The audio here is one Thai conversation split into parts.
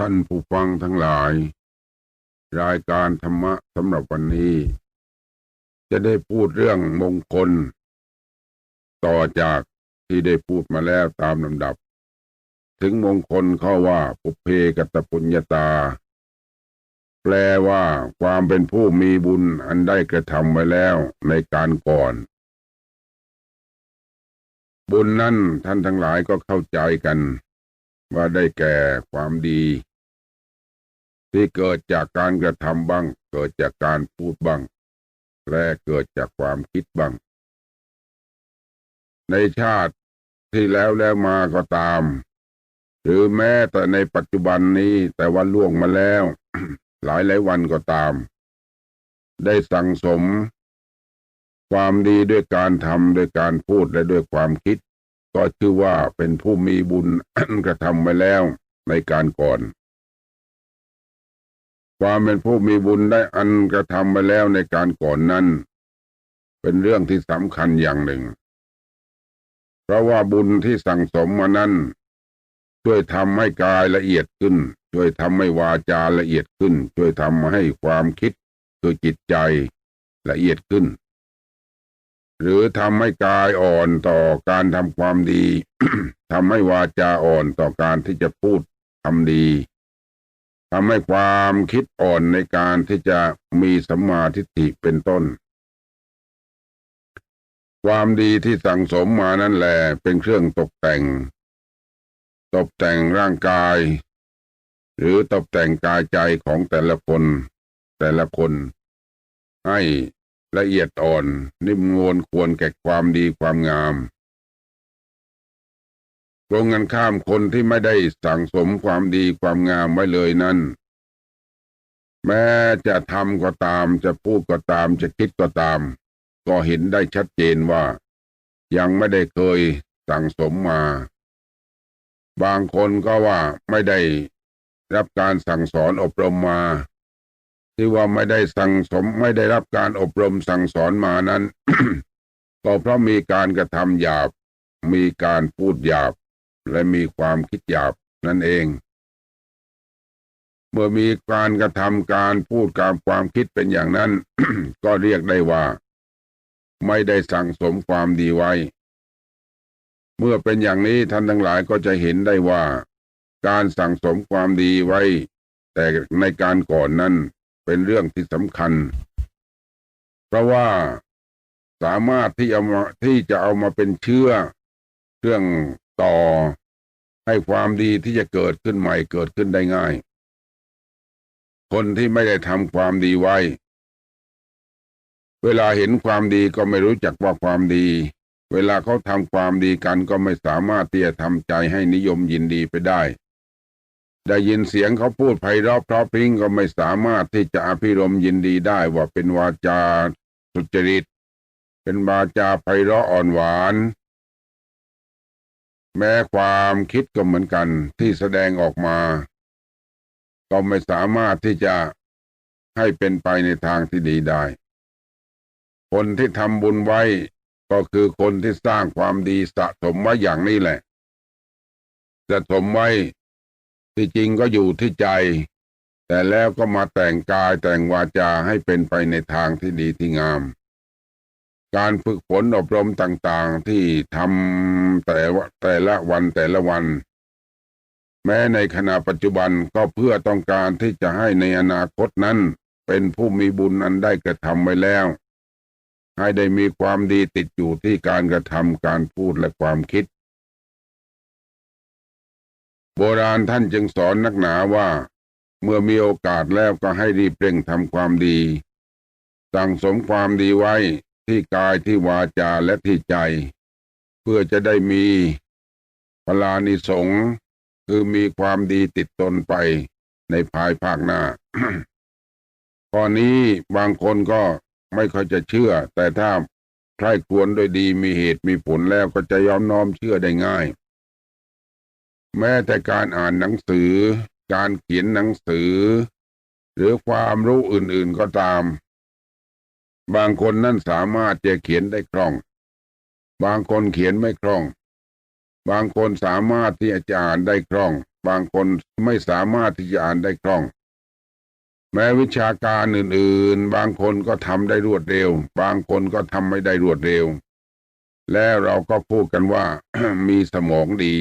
ท่านผู้ฟังทั้งหลาย รายการธรรมะสำหรับวันนี้ จะได้พูดเรื่องมงคล ต่อจากที่ได้พูดมาแล้วตามลำดับ ถึงมงคลเขาว่าปุเพกตปุญญาตา แปลว่าความเป็นผู้มีบุญอันได้กระทำไว้แล้วในการก่อน บุญนั้นท่านทั้งหลายก็เข้าใจกันว่าได้แก่ความดี ที่เกิดจากการกระทำบ้าง เกิดจากการพูดบ้างและเกิดจากความคิดบ้าง ในชาติที่แล้วแล้วมาก็ตาม หรือแม้แต่ในปัจจุบันนี้แต่ว่าล่วงมาแล้ว หลายหลายวันก็ตาม ได้สั่งสม ความดีด้วยการทำด้วยการพูดและด้วยความคิด ก็ชื่อว่าเป็นผู้มีบุญกระทำไว้แล้วในการก่อน ความเป็นผู้มีบุญได้อันกระทำไว้แล้วในการก่อนนั้น เป็นเรื่องที่สำคัญอย่างหนึ่ง เพราะว่าบุญที่สั่งสมมานั้น ช่วยทำให้กายละเอียดขึ้น ช่วยทำให้วาจาละเอียดขึ้น ช่วยทำให้ความคิดคือจิตใจละเอียดขึ้น หรือทำให้กายอ่อนต่อการทำความดีทำให้วาจาอ่อนต่อการที่จะพูดทำดี ทำให้ความคิดอ่อนในการที่จะมีสัมมาทิฏฐิเป็นต้น ความดีที่สั่งสมมานั่นแหละเป็นเครื่องตกแต่ง ตกแต่งร่างกาย หรือตกแต่งกายใจของแต่ละคน แต่ละคน ให้ละเอียดอ่อน นิ่มนวลควรแก่ความดีความงาม ตรงกันข้ามคนที่ไม่ได้สั่งสมความดีความงามไว้เลยนั้น แม้จะทำก็ตาม จะพูดก็ตาม จะคิดก็ตาม ก็เห็นได้ชัดเจนว่า ยังไม่ได้เคยสั่งสมมา บางคนก็ว่าไม่ได้รับการสั่งสอนอบรมมา ที่ว่าไม่ได้สั่งสมไม่ได้รับการอบรมสั่งสอนมานั้น ก็เพราะมีการกระทำหยาบมีการพูดหยาบ และมีความคิดหยาบนั่นเอง เมื่อมีการกระทำการพูดการความคิดเป็นอย่างนั้น ก็เรียกได้ว่า ไม่ได้สั่งสมความดีไว้ เมื่อเป็นอย่างนี้ท่านทั้งหลายก็จะเห็นได้ว่า การสั่งสมความดีไว้ แต่ในการก่อนนั้นเป็นเรื่องที่สำคัญ เพราะว่าสามารถที่เอามาที่จะเอามาเป็นเชื่อเรื่อง ต่อ ให้ความดีที่จะเกิดขึ้นใหม่เกิดขึ้นได้ง่าย คนที่ไม่ได้ทำความดีไว้ เวลาเห็นความดีก็ไม่รู้จักว่าความดี เวลาเขาทำความดีกันก็ไม่สามารถที่จะทำใจให้นิยมยินดีไปได้ ได้ยินเสียงเขาพูดไพเราะเพราะพริ้งก็ไม่สามารถที่จะอภิรมยินดีได้ว่าเป็นวาจาสุจริตเป็นวาจาไพเราะอ่อนหวาน แม้ความคิดก็เหมือนกันที่แสดงออกมา ก็ไม่สามารถที่จะให้เป็นไปในทางที่ดีได้ คนที่ทำบุญไว้ก็คือคนที่สร้างความดีสะสมไว้อย่างนี้แหละ สะสมไว้ที่จริงก็อยู่ที่ใจ แต่แล้วก็มาแต่งกายแต่งวาจาให้เป็นไปในทางที่ดีที่งาม การฝึกฝนอบรมต่างๆที่ทำแต่วแต่ละวันแต่ละวัน แม้ในขณะปัจจุบันก็เพื่อต้องการที่จะให้ในอนาคตนั้น เป็นผู้มีบุญอันได้กระทำไว้แล้ว ให้ได้มีความดีติดอยู่ที่การกระทำการพูดและความคิด โบราณท่านจึงสอนนักหนาว่า เมื่อมีโอกาสแล้วก็ให้รีบเร่งทำความดี สั่งสมความดีไว้ ที่กายที่วาจาและที่ใจ เพื่อจะได้มีพลานิสงคือมีความดีติดตนไปในภายภาคหน้าข้อนี้บางคนก็ไม่ค่อยจะเชื่อ แต่ถ้าใครควรโดยดีมีเหตุมีผลแล้วก็จะยอมน้อมเชื่อได้ง่าย แม้แต่การอ่านหนังสือ การเขียนหนังสือ หรือความรู้อื่นๆก็ตาม บางคนนั่นสามารถจะเขียนได้คล่อง บางคนเขียนไม่คล่อง บางคนสามารถที่จะอ่านได้คล่อง บางคนไม่สามารถที่จะอ่านได้คล่อง แม้วิชาการอื่น ๆ บางคนก็ทำได้รวดเร็ว บางคนก็ทำไม่ได้รวดเร็ว แล้วเราก็พูดกันว่ามีสมองดี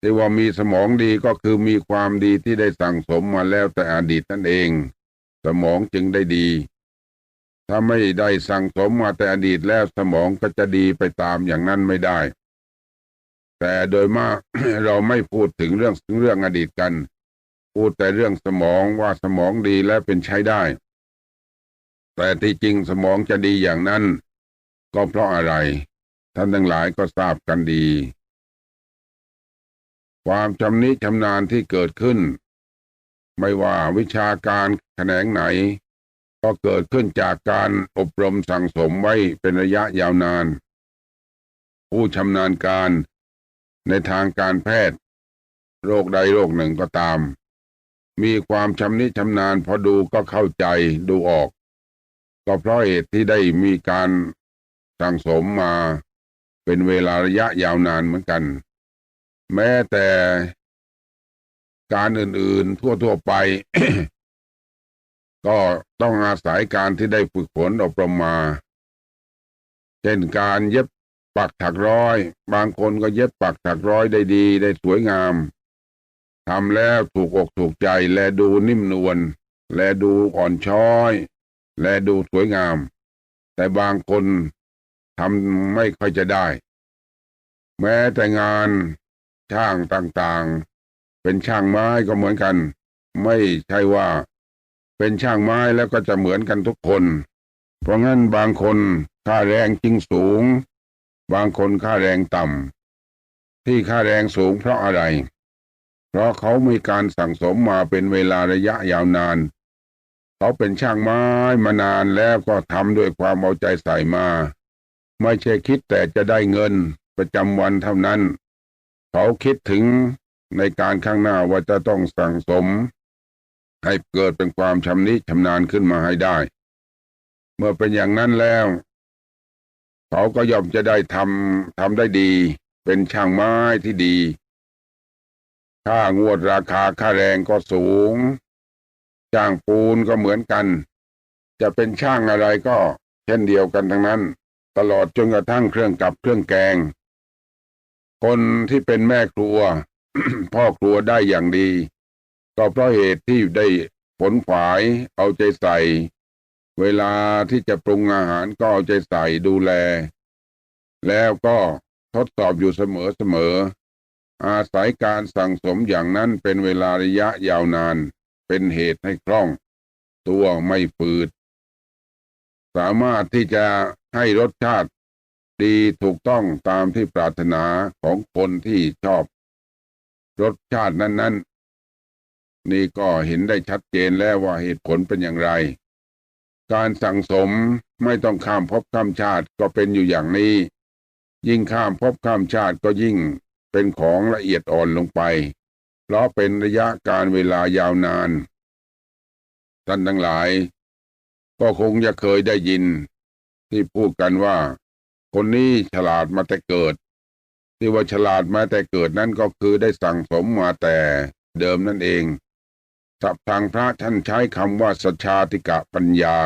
ที่ว่ามีสมองดีก็คือมีความดีที่ได้สั่งสมมาแล้วแต่อดีตนั่นเอง สมองจึงได้ดี ถ้าไม่ได้สั่งสมมาแต่อดีตแล้วสมองก็จะดีไปตามอย่างนั้นไม่ได้ แต่โดยมากเราไม่พูดถึงเรื่องเรื่องอดีตกัน พูดแต่เรื่องสมองว่าสมองดีและเป็นใช้ได้ แต่ที่จริงสมองจะดีอย่างนั้น ก็เพราะอะไร ท่านทั้งหลายก็ทราบกันดี ความชำนิชำนาญที่เกิดขึ้น ไม่ว่าวิชาการแขนงไหน ก็เกิดขึ้นจากการอบรมสั่งสมไว้เป็นระยะยาวนาน ผู้ชำนาญการในทางการแพทย์ โรคใดโรคหนึ่งก็ตาม มีความชำนิชำนาญพอดูก็เข้าใจดูออก ก็เพราะเหตุที่ได้มีการสั่งสมมาเป็นเวลาระยะยาวนานเหมือนกัน แม้แต่การอื่นๆทั่วๆไป ก็ต้องอาศัยการที่ได้ฝึกฝนอบรมมา เช่นการเย็บปักถักร้อย บางคนก็เย็บปักถักร้อยได้ดีได้สวยงามทำแล้วถูกอกถูกใจและดูนิ่มนวลและดูอ่อนช้อย และดูสวยงาม แต่บางคนทำไม่ค่อยจะได้ แม้แต่งานช่างต่างๆ เป็นช่างไม้ก็เหมือนกัน ไม่ใช่ว่า เป็นช่างไม้แล้วก็จะเหมือนกันทุกคน เพราะงั้นบางคนค่าแรงจริงสูง บางคนค่าแรงต่ำที่ค่าแรงสูงเพราะอะไร เพราะเขามีการสั่งสมมาเป็นเวลาระยะยาวนาน เขาเป็นช่างไม้มานานแล้วก็ทำด้วยความเอาใจใส่มา ไม่ใช่คิดแต่จะได้เงินประจำวันเท่านั้น เขาคิดถึงในการข้างหน้าว่าจะต้องสั่งสม ให้เกิดเป็นความชำนิชำนาญขึ้นมาให้ได้ เมื่อเป็นอย่างนั้นแล้ว เขาก็ย่อมจะได้ทำทำได้ดี เป็นช่างไม้ที่ดี ค่างวดราคาค่าแรงก็สูง จ้างปูนก็เหมือนกัน จะเป็นช่างอะไรก็เช่นเดียวกันทั้งนั้น ตลอดจนกระทั่งเครื่องกับเครื่องแกง คนที่เป็นแม่ครัว พ่อครัวได้อย่างดี ก็เพราะเหตุที่ได้ผลฝายเอาใจใส่ เวลาที่จะปรุงอาหารก็เอาใจใส่ดูแล แล้วก็ทดสอบอยู่เสมอเสมอ อาศัยการสั่งสมอย่างนั้นเป็นเวลาระยะยาวนาน เป็นเหตุให้คล่อง ตัวไม่ฝืด สามารถที่จะให้รสชาติดีถูกต้องตามที่ปรารถนาของคนที่ชอบ รสชาตินั้นๆ นี่ก็เห็นได้ชัดเจนแล้วว่าเหตุผลเป็นอย่างไร การสั่งสมไม่ต้องข้ามภพข้ามชาติก็เป็นอยู่อย่างนี้ ยิ่งข้ามภพข้ามชาติก็ยิ่งเป็นของละเอียดอ่อนลงไป เพราะเป็นระยะการเวลายาวนาน ท่านทั้งหลาย ก็คงจะเคยได้ยิน ที่พูดกันว่า คนนี้ฉลาดมาแต่เกิด ที่ว่าฉลาดมาแต่เกิดนั่นก็คือได้สั่งสมมาแต่เดิมนั่นเอง ศัพท์ทางพระท่านใช้คำว่าสัชาติกะปัญญา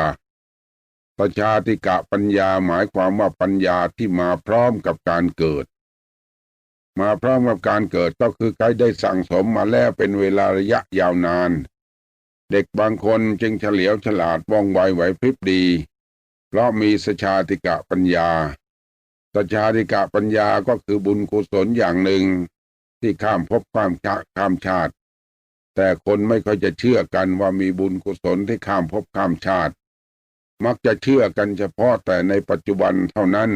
สัชาติกะปัญญาหมายความว่าปัญญาที่มาพร้อมกับการเกิด มาพร้อมกับการเกิดก็คือใครได้สั่งสมมาแล้วเป็นเวลาระยะยาวนาน เด็กบางคนจึงเฉลียวฉลาดว่องไวไหวพริบดี เพราะมีสัชาติกะปัญญาสัชาติกะปัญญาก็คือบุญกุศลอย่างหนึ่งที่ข้ามภพข้ามชาติข้ามชาติ แต่คนไม่ค่อยจะเชื่อกันว่ามีบุญกุศลที่ข้ามภพข้ามชาติ มักจะเชื่อกันเฉพาะแต่ในปัจจุบันเท่านั้น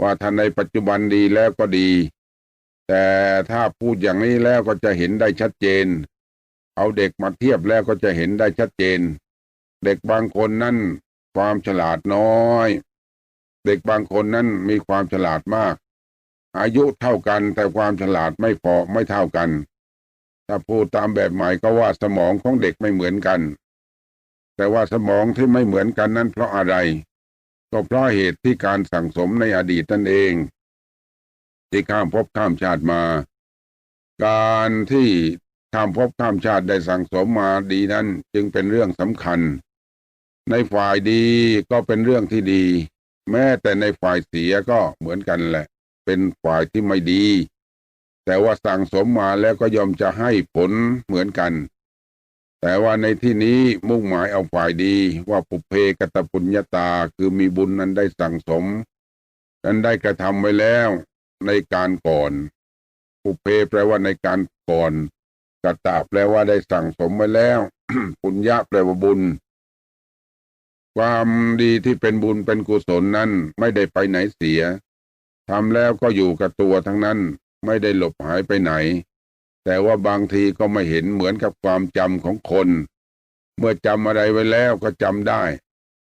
ว่าถ้าในปัจจุบันดีแล้วก็ดี แต่ถ้าพูดอย่างนี้แล้วก็จะเห็นได้ชัดเจน เอาเด็กมาเทียบแล้วก็จะเห็นได้ชัดเจน เด็กบางคนนั้นความฉลาดน้อย เด็กบางคนนั้นมีความฉลาดมาก อายุเท่ากันแต่ความฉลาดไม่พอไม่เท่ากัน ถ้าพูดตามแบบใหม่ก็ว่าสมองของเด็กไม่เหมือนกัน แต่ว่าสมองที่ไม่เหมือนกันนั้นเพราะอะไร ก็เพราะเหตุที่การสั่งสมในอดีตนั่นเอง ที่ข้ามภพข้ามชาติมา การที่ข้ามภพข้ามชาติได้สั่งสมมาดีนั้นจึงเป็นเรื่องสำคัญ ในฝ่ายดีก็เป็นเรื่องที่ดี แม้แต่ในฝ่ายเสียก็เหมือนกันแหละ เป็นฝ่ายที่ไม่ดี แต่ว่าสั่งสมมาแล้วก็ยอมจะให้ผลเหมือนกัน แต่ว่าในที่นี้มุ่งหมายเอาฝ่ายดีว่าปุเพกตปุญญาตาคือมีบุญนั้นได้สั่งสม นั้นได้กระทำไว้แล้วในการก่อน ปุเพแปลว่าในการก่อนกตะแปลว่าได้สั่งสมไว้แล้วปุญญาแปลว่าบุญ ความดีที่เป็นบุญเป็นกุศลนั้นไม่ได้ไปไหนเสียทำแล้วก็อยู่กับตัวทั้งนั้น ไม่ได้หลบหายไปไหน แต่ว่าบางทีก็ไม่เห็นเหมือนกับความจำของคน เมื่อจำอะไรไว้แล้วก็จำได้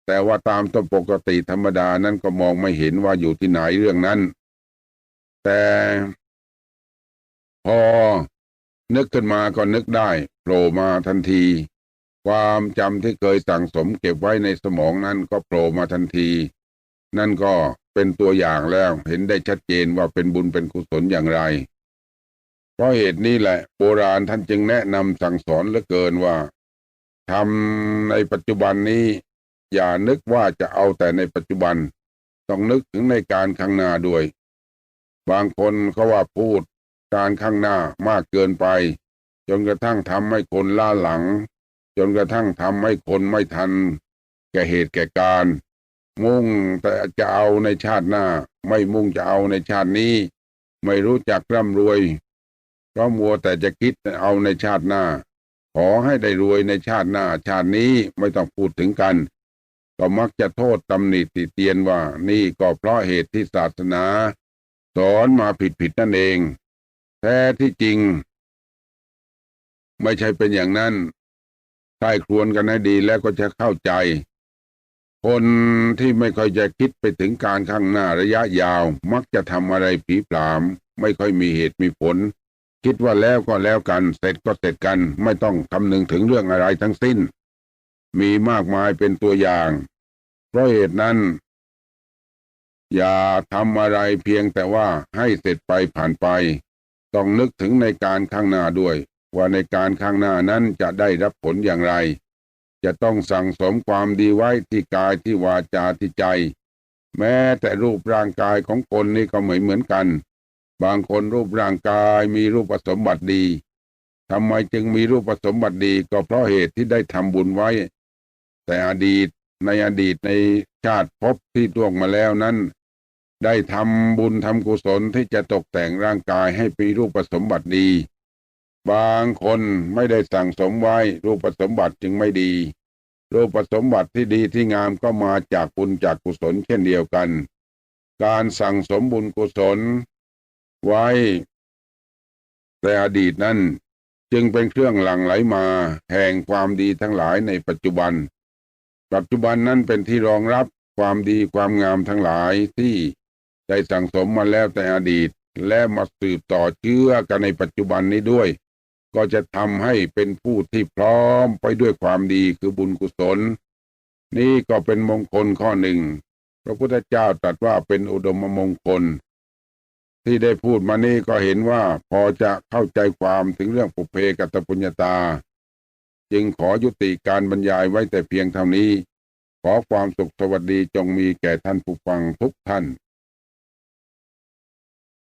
แต่ว่าตามตัวปกติธรรมดานั้นก็มองไม่เห็นว่าอยู่ที่ไหนเรื่องนั้น แต่พอนึกขึ้นมาก็นึกได้โผล่มาทันที ความจำที่เคยสั่งสมเก็บไว้ในสมองนั้นก็โผล่มาทันที นั่นก็ เป็นตัวอย่างแล้วเห็นได้ชัดเจนว่าเป็นบุญเป็นกุศลอย่างไร เพราะเหตุนี้แหละ โบราณท่านจึงแนะนำสั่งสอนเหลือเกินว่าทำในปัจจุบันนี้ อย่านึกว่าจะเอาแต่ในปัจจุบัน ต้องนึกถึงในการข้างหน้าด้วย บางคนเขาว่าพูดการข้างหน้ามากเกินไป จนกระทั่งทำให้คนล่าหลัง จนกระทั่งทำให้คนไม่ทัน แก่เหตุแก่การ มุ่งแต่จะเอาในชาติหน้า ไม่มุ่งจะเอาในชาตินี้ ไม่รู้จักร่ำรวยเพราะมัวแต่จะคิดเอาในชาติหน้า ขอให้ได้รวยในชาติหน้า ชาตินี้ไม่ต้องพูดถึงกัน ก็มักจะโทษตำหนิติเตียนว่านี่ก็เพราะเหตุที่ศาสนา สอนมาผิดๆนั่นเอง แท้ที่จริง ไม่ใช่เป็นอย่างนั้นใครครวนกันให้ดีแล้วก็จะเข้าใจ คนที่ไม่ค่อยจะคิดไปถึงการข้างหน้าระยะยาว มักจะทำอะไรผีปลาม ไม่ค่อยมีเหตุมีผล คิดว่าแล้วก็แล้วกัน เสร็จก็เสร็จกัน ไม่ต้องคำนึงถึงเรื่องอะไรทั้งสิ้น มีมากมายเป็นตัวอย่าง เพราะเหตุนั้น อย่าทำอะไรเพียงแต่ว่าให้เสร็จไปผ่านไป ต้องนึกถึงในการข้างหน้าด้วย ว่าในการข้างหน้านั้นจะได้รับผลอย่างไร จะต้องสั่งสมความดีไว้ที่กายที่วาจาที่ใจ แม้แต่รูปร่างกายของคนนี่ก็ไม่เหมือนกัน บางคนรูปร่างกายมีรูปสมบัติดีทำไมจึงมีรูปสมบัติดีก็เพราะเหตุที่ได้ทำบุญไว้ แต่อดีตในอดีตในชาติภพที่ล่วงมาแล้วนั้น ได้ทำบุญทำกุศลที่จะตกแต่งร่างกายให้มีรูปสมบัติดี บางคนไม่ได้สั่งสมไว้รูปสมบัติจึงไม่ดี รูปสมบัติที่ดีที่งามก็มาจากบุญจากกุศลเช่นเดียวกัน การสั่งสมบุญกุศล ไว้ แต่อดีตนั้นจึงเป็นเครื่องหลั่งไหลมา แห่งความดีทั้งหลายในปัจจุบัน ปัจจุบันนั้นเป็นที่รองรับความดีความงามทั้งหลายที่ได้สั่งสมมาแล้วแต่อดีตและมาสืบต่อเชื่อกันในปัจจุบันนี้ด้วย ก็จะทำให้เป็นผู้ที่พร้อมไปด้วยความดีคือบุญกุศล นี่ก็เป็นมงคลข้อหนึ่ง พระพุทธเจ้าตรัสว่าเป็นอุดมมงคล ที่ได้พูดมานี่ก็เห็นว่าพอจะเข้าใจความถึงเรื่องปุเพกัตปุญญาตา จึงขอยุติการบรรยายไว้แต่เพียงเท่านี้ ขอความสุขสวัสดีจงมีแก่ท่านผู้ฟังทุกท่าน